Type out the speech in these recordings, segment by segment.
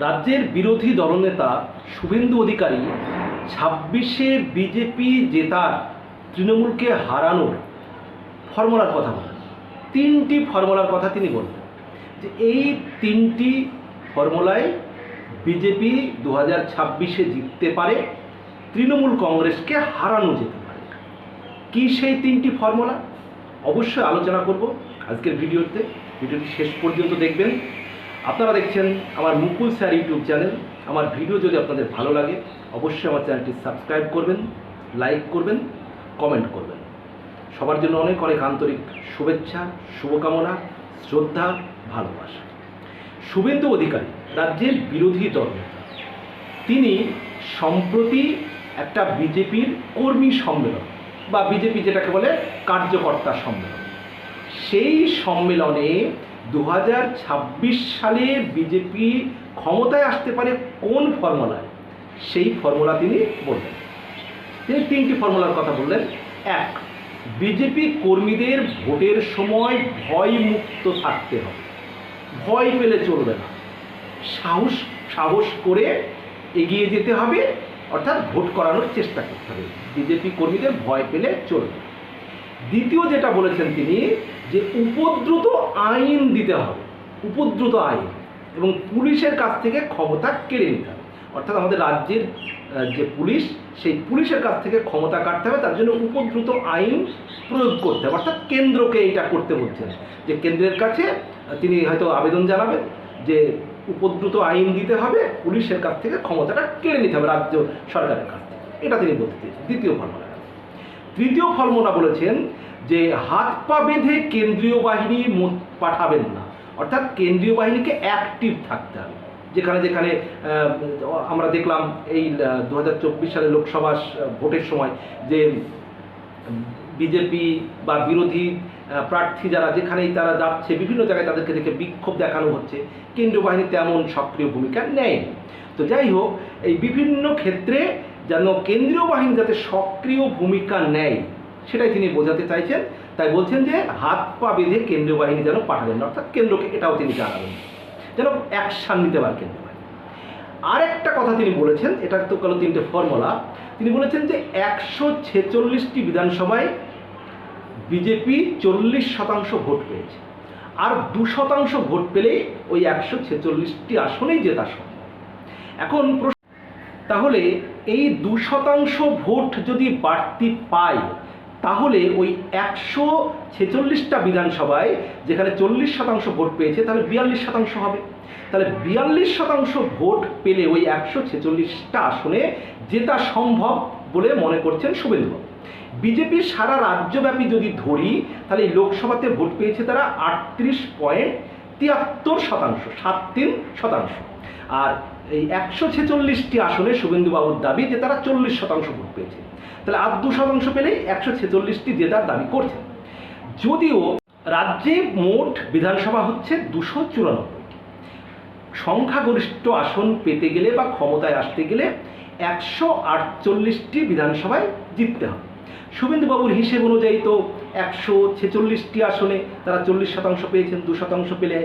রাজ্যের বিরোধী দলনেতা শুভেন্দু অধিকারী ছাব্বিশে বিজেপি জেতার তৃণমূলকে হারানোর ফর্মুলার কথা বলেন। তিনটি ফর্মুলার কথা তিনি বললেন। যে এই তিনটি ফর্মুলায় বিজেপি দু হাজার ছাব্বিশে জিততে পারে, তৃণমূল কংগ্রেসকে হারানো যেতে পারে। কি সেই তিনটি ফর্মুলা? অবশ্যই আলোচনা করব আজকের ভিডিওতে। ভিডিওটি শেষ পর্যন্ত দেখবেন। আপনারা দেখছেন আমার মুকুল স্যার ইউটিউব চ্যানেল। আমার ভিডিও যদি আপনাদের ভালো লাগে, অবশ্যই আমার চ্যানেলটি সাবস্ক্রাইব করবেন, লাইক করবেন, কমেন্ট করবেন। সবার জন্য অনেক অনেক আন্তরিক শুভেচ্ছা, শুভকামনা, শ্রদ্ধা, ভালোবাসা। শুভেন্দু অধিকারী, রাজ্যের বিরোধী দল, তিনি সম্প্রতি একটা বিজেপির কর্মী সম্মেলন, বা বিজেপি যেটাকে বলে কার্যকর্তা সম্মেলন, সেই সম্মেলনে দু হাজার ছাব্বিশ সালে বিজেপি ক্ষমতায় আসতে পারে কোন ফর্মুলায়? সেই ফর্মুলা তিনি বললেন। তিনি তিনটি ফর্মুলার কথা বললেন। এক, বিজেপি কর্মীদের ভোটের সময় ভয় মুক্ত থাকতে হবে। ভয় পেলে চলবে না। সাহস সাহস করে এগিয়ে যেতে হবে, অর্থাৎ ভোট করানোর চেষ্টা করতে হবে। বিজেপি কর্মীদের ভয় পেলে চলবে। দ্বিতীয় যেটা বলেছেন তিনি, যে উপদ্রুত আইন দিতে হবে। উপদ্রুত আইন। এবং পুলিশের কাছ থেকে ক্ষমতা কেড়ে নিতে হবে। অর্থাৎ আমাদের রাজ্যের যে পুলিশ, সেই পুলিশের কাছ থেকে ক্ষমতা কাটতে হবে। তার জন্য উপদ্রুত আইন প্রয়োগ করতে হবে। অর্থাৎ কেন্দ্রকে এটা করতে বলছেন। যে কেন্দ্রের কাছে তিনি হয়তো আবেদন জানাবেন যে উপদ্রুত আইন দিতে হবে, পুলিশের কাছ থেকে ক্ষমতাটা কেড়ে নিতে হবে রাজ্য সরকারের কাছ থেকে। এটা তিনি বলতে চেয়েছেন। দ্বিতীয় ফর্মুলা তৃতীয় ফর্মুলা বলেছেন যে হাত পা বেঁধে কেন্দ্রীয় বাহিনী পাঠাবেন না। অর্থাৎ কেন্দ্রীয় বাহিনীকে অ্যাক্টিভ থাকতে হবে। যেখানে যেখানে আমরা দেখলাম এই দু হাজার চব্বিশ সালে লোকসভা ভোটের সময় যে বিজেপি বা বিরোধী প্রার্থী যারা যেখানেই তারা যাচ্ছে, বিভিন্ন জায়গায় তাদেরকে দেখে বিক্ষোভ দেখানো হচ্ছে। কেন্দ্রীয় বাহিনী তেমন সক্রিয় ভূমিকা নেয়নি। তো যাই হোক, এই বিভিন্ন ক্ষেত্রে যেন কেন্দ্রীয় বাহিনী যাতে সক্রিয় ভূমিকা নেয়, সেটাই তিনি বোঝাতে চাইছেন। তাই বলছেন যে হাত পা বেঁধে কেন্দ্রীয় বাহিনী যেন পাঠাবেন অর্থাৎ কেন্দ্রকে এটাও তিনি জানাবেন। যেন অ্যাকশান নিতে পারে কেন্দ্রীয় বাহিনী। আরেকটা কথা তিনি বলেছেন, এটা তো গেল তিনটে ফর্মুলা, তিনি বলেছেন যে একশো ছেচল্লিশটি বিধানসভায় বিজেপি চল্লিশ শতাংশ ভোট পেয়েছে। আর দু শতাংশ ভোট পেলেই ওই একশো ছেচল্লিশটি আসনেই জেতা সম্ভব। এখন তাহলে এই দু শতাংশ ভোট যদি বাড়তি পায়, তাহলে ওই একশো ছেচল্লিশটা বিধানসভায় যেখানে চল্লিশ শতাংশ ভোট পেয়েছে, তাহলে বিয়াল্লিশ শতাংশ হবে। তাহলে বিয়াল্লিশ শতাংশ ভোট পেলে ওই একশো ছেচল্লিশটা আসনে জেতা সম্ভব বলে মনে করছেন শুভেন্দুবাবু বিজেপি সারা রাজ্যব্যাপী যদি ধরি, তাহলে লোকসভাতে ভোট পেয়েছে তারা আটত্রিশ পয়েন্ট তিয়াত্তর শতাংশ, সাত তিন শতাংশ। আর এই একশো ছেচল্লিশটি আসনে শুভেন্দুবাবুর দাবি যে তারা চল্লিশ শতাংশ ভোট পেয়েছে। তাহলে আর দু শতাংশ পেলেই একশো ছেচল্লিশটি জেতার দাবি করছে। যদিও রাজ্যে মোট বিধানসভা হচ্ছে দুশো চুরানব্বইটি। সংখ্যাগরিষ্ঠ আসন পেতে গেলে বা ক্ষমতায় আসতে গেলে একশো আটচল্লিশটি বিধানসভায় জিততে হবে। শুভেন্দুবাবুর হিসেব অনুযায়ী তো একশো ছেচল্লিশটি আসনে তারা চল্লিশ শতাংশ পেয়েছেন, দু শতাংশ পেলে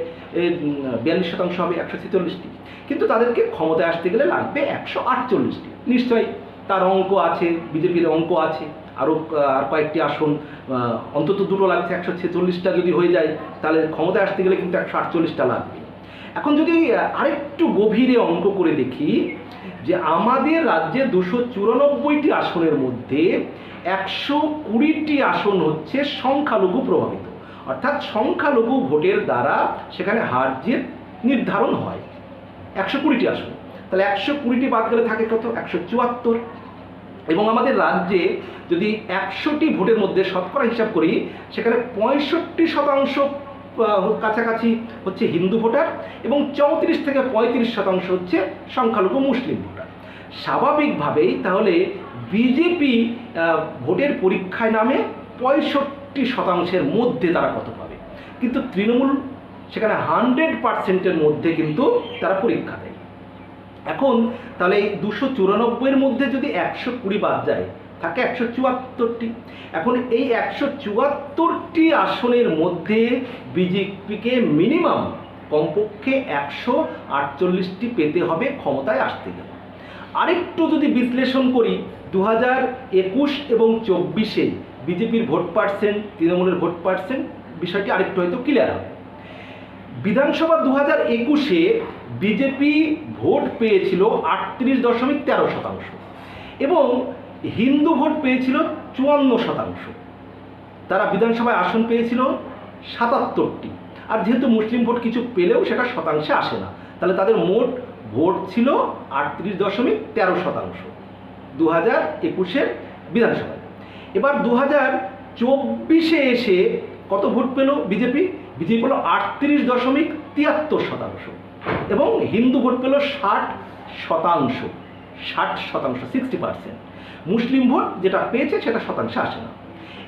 বিয়াল্লিশ শতাংশ হবে একশো ছেচল্লিশটি। কিন্তু তাদেরকে ক্ষমতায় আসতে গেলে লাগবে একশো আটচল্লিশটি। নিশ্চয়ই তার অঙ্ক আছে, বিজেপির অঙ্ক আছে, আরও আর কয়েকটি আসন অন্তত দুটো লাগছে, একশো ছেচল্লিশটা যদি হয়ে যায়, তাহলে ক্ষমতায় আসতে গেলে কিন্তু একশো আটচল্লিশটা লাগবে। এখন যদি আরেকটু গভীরে অঙ্ক করে দেখি, যে আমাদের রাজ্যে দুশো চুরানব্বইটি আসনের মধ্যে একশো কুড়িটি আসন হচ্ছে সংখ্যালঘু প্রভাবিত। অর্থাৎ সংখ্যালঘু ভোটের দ্বারা সেখানে হার জিত নির্ধারণ হয়। একশো কুড়িটি আসন। তাহলে একশো কুড়িটি বাদ গেলে থাকে কত? একশো চুয়াত্তর। এবং আমাদের রাজ্যে যদি একশোটি ভোটের মধ্যে শতকরা হিসাব করি, সেখানে পঁয়ষট্টি শতাংশ কাছাকাছি হচ্ছে হিন্দু ভোটার এবং চৌত্রিশ থেকে পঁয়ত্রিশ শতাংশ হচ্ছে সংখ্যালঘু মুসলিম ভোটার। স্বাভাবিকভাবেই তাহলে বিজেপি ভোটের পরীক্ষায় নামে পঁয়ষট্টি শতাংশের মধ্যে তারা কত পাবে? কিন্তু তৃণমূল সেখানে হান্ড্রেড পার্সেন্টের মধ্যে কিন্তু তারা পরীক্ষা দেয়। এখন তাহলে এই দুশো চুরানব্বইয়ের মধ্যে যদি একশো কুড়ি বাদ যায়, থাকে একশো চুয়াত্তরটি। এখন এই একশো চুয়াত্তরটি আসনের মধ্যে বিজেপিকে মিনিমাম কমপক্ষে একশো আটচল্লিশটি পেতে হবে ক্ষমতায় আসতে গেলে। আরেকটু যদি বিশ্লেষণ করি দু হাজার একুশ এবং চব্বিশে বিজেপির ভোট পার্সেন্ট, তৃণমূলের ভোট পার্সেন্ট বিষয়টি আরেকটু হয়তো ক্লিয়ার হবে। বিধানসভা দু হাজার একুশে বিজেপি ভোট পেয়েছিল আটত্রিশ দশমিক তেরো শতাংশ এবং হিন্দু ভোট পেয়েছিল চুয়ান্ন শতাংশ। তারা বিধানসভায় আসন পেয়েছিল সাতাত্তরটি। আর যেহেতু মুসলিম ভোট কিছু পেলেও সেটা শতাংশে আসে না, তাহলে তাদের মোট ভোট ছিল আটত্রিশ দশমিক তেরো শতাংশ। দু হাজার একুশের বিধানসভায়। এবার দু হাজার চব্বিশে এসে কত ভোট পেল বিজেপি? বিজেপি পেল আটত্রিশ দশমিক তিয়াত্তর শতাংশ এবং হিন্দু ভোট পেল ষাট শতাংশ ষাট শতাংশ, সিক্সটি পার্সেন্ট। মুসলিম ভোট যেটা পেয়েছে সেটা শতাংশে আসে না।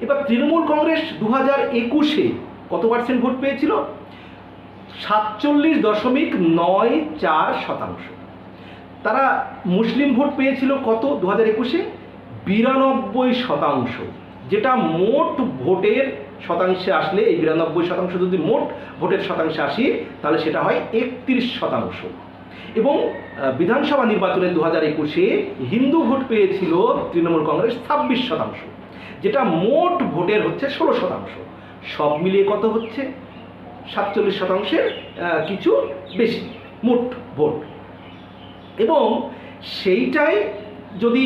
এবার তৃণমূল কংগ্রেস দু হাজার একুশে কত পার্সেন্ট ভোট পেয়েছিল? সাতচল্লিশ দশমিক নয় চার শতাংশ। তারা মুসলিম ভোট পেয়েছিল কত? দু হাজার একুশে? বিরানব্বই শতাংশ। যেটা মোট ভোটের শতাংশে আসলে, এই বিরানব্বই শতাংশ যদি মোট ভোটের শতাংশে আসি, তাহলে সেটা হয় একত্রিশ শতাংশ। এবং বিধানসভা নির্বাচনে দু হাজার একুশে হিন্দু ভোট পেয়েছিল তৃণমূল কংগ্রেস ছাব্বিশ শতাংশ। যেটা মোট ভোটের হচ্ছে ষোলো শতাংশ। সব মিলিয়ে কত হচ্ছে? সাতচল্লিশ শতাংশের কিছু বেশি, মোট ভোট। এবং সেইটাই যদি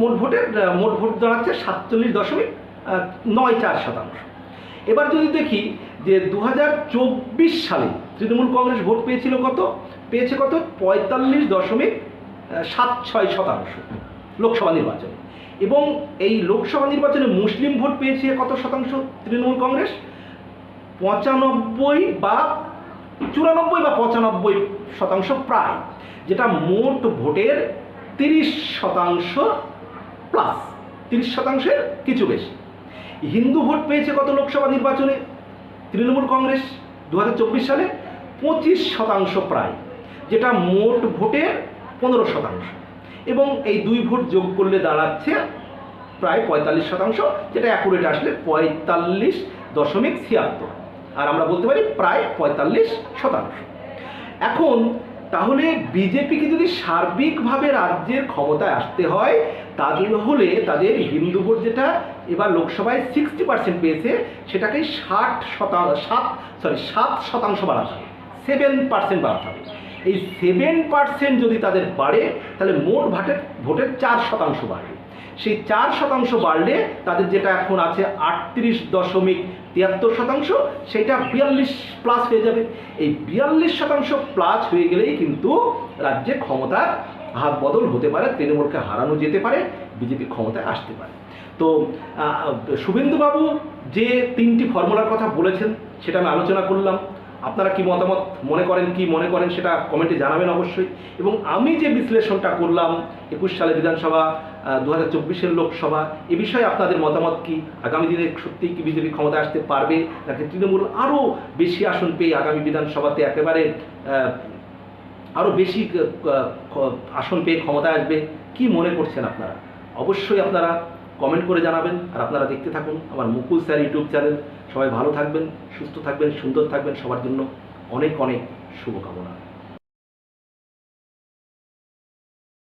মোট ভোটের মোট ভোট দাঁড়াচ্ছে সাতচল্লিশ দশমিক নয় চার শতাংশ। এবার যদি দেখি যে দু চব্বিশ সালে তৃণমূল কংগ্রেস ভোট পেয়েছিল কত? পেয়েছে কত? পঁয়তাল্লিশ দশমিক সাত ছয় শতাংশ লোকসভা নির্বাচনে। এবং এই লোকসভা নির্বাচনে মুসলিম ভোট পেয়েছে কত শতাংশ তৃণমূল কংগ্রেস? পঁচানব্বই বা, চুরানব্বই বা পঁচানব্বই শতাংশ প্রায়। যেটা মোট ভোটের তিরিশ শতাংশ প্লাস তিরিশ শতাংশের কিছু বেশি। হিন্দু ভোট পেয়েছে কত লোকসভা নির্বাচনে? তৃণমূল কংগ্রেস দু হাজার চব্বিশ সালে পঁচিশ শতাংশ প্রায়, যেটা মোট ভোটের পনেরো শতাংশ। এবং এই দুই ভোট যোগ করলে দাঁড়াচ্ছে প্রায় পঁয়তাল্লিশ শতাংশ, যেটা অ্যাকুরেট আসলে পঁয়তাল্লিশ দশমিক ছিয়াত্তর। আর আমরা বলতে পারি প্রায় পঁয়তাল্লিশ শতাংশ। এখন তাহলে বিজেপিকে যদি সার্বিকভাবে রাজ্যের ক্ষমতায় আসতে হয় তাদের হলে তাদের হিন্দু ভোট যেটা এবার লোকসভায় সিক্সটি পার্সেন্ট পেয়েছে, সেটাকে ষাট শতাংশ সাত সরি সাত শতাংশ বাড়াতে হবে। সেভেন পার্সেন্ট বাড়াতে হবে। এই সেভেন পার্সেন্ট যদি তাদের বাড়ে, তাহলে মোট ভাটের, ভোটের চার শতাংশ বাড়বে। সেই চার শতাংশ বাড়লে তাদের যেটা এখন আছে আটত্রিশ দশমিক তিয়াত্তর শতাংশ, সেটা বিয়াল্লিশ প্লাস হয়ে যাবে। এই বিয়াল্লিশ শতাংশ প্লাস হয়ে গেলেই কিন্তু রাজ্যে ক্ষমতার হাত বদল হতে পারে, তৃণমূলকে হারানো যেতে পারে, বিজেপি ক্ষমতায় আসতে পারে। তো শুভেন্দুবাবু যে তিনটি ফর্মুলার কথা বলেছেন, সেটা আমি আলোচনা করলাম। আপনারা কি মতামত মনে করেন, কি মনে করেন সেটা কমেন্টে জানাবেন অবশ্যই। এবং আমি যে বিশ্লেষণটা করলাম, একুশ সালে বিধানসভা দু হাজার চব্বিশের লোকসভা, এ বিষয়ে আপনাদের মতামত কি? আগামী দিনে সত্যিই কি বিজেপি ক্ষমতা আসতে পারবে? নাকি তৃণমূল আরও বেশি আসন পেয়ে আগামী বিধানসভাতে একেবারে আরও বেশি আসন পেয়ে ক্ষমতায় আসবে? কি মনে করছেন আপনারা? অবশ্যই আপনারা কমেন্ট করে জানাবেন আর আপনারা দেখতে থাকুন আমার মুকুল স্যার ইউটিউব চ্যানেল। সবাই ভালো থাকবেন, সুস্থ থাকবেন, সুন্দর থাকবেন। সবার জন্য অনেক অনেক শুভকামনা।